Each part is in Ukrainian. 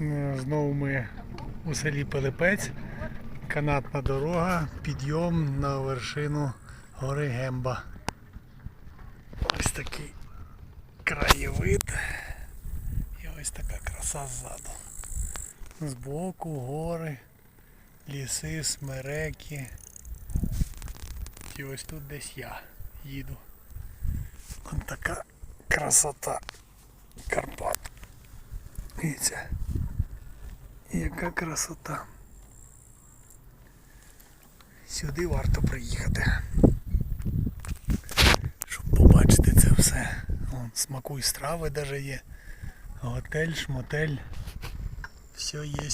Знову ми у селі Пилипець. Канатна дорога, підйом на вершину гори Гемба. Ось такий краєвид. І ось така краса ззаду. Збоку гори, ліси, смереки. І ось тут десь я їду. Ось така красота Карпат. Дивіться. Яка красота. Сюди варто приїхати. Щоб побачити це все. Вон, смаку і страви навіть є. Готель, шмотель. Все є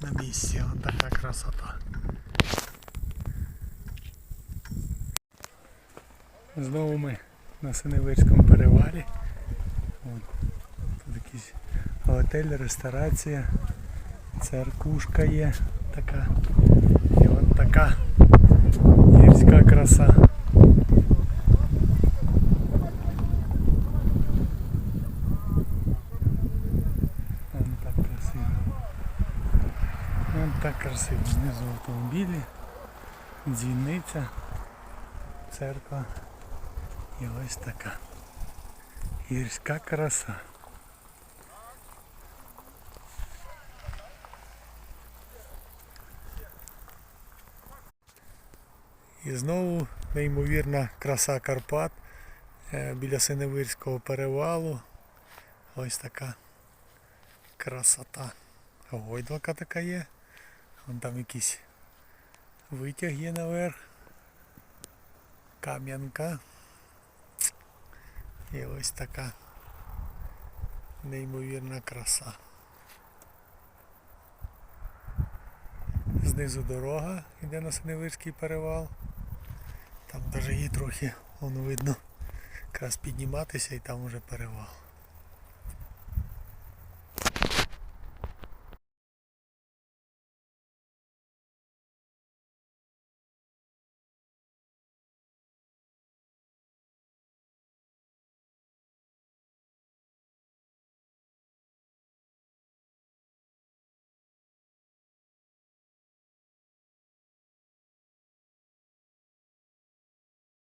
на місці. Ось така красота. Знову ми на Синевицькому перевалі. Вон, тут якийсь готель, ресторація, церкушка є така. І от така гірська краса. Вон так красиво. Вон так красиво. Знизу автомобілі, дзвіниця, церква. І ось така гірська краса. І знову неймовірна краса Карпат е, біля Синевирського перевалу. Ось така красота. Гойдалка така є. Вон там якийсь витяг є наверх. Кам'янка. І ось така неймовірна краса. Знизу дорога йде на Синевирський перевал. Там навіть її трохи, воно видно, якраз підніматися і там уже перевал.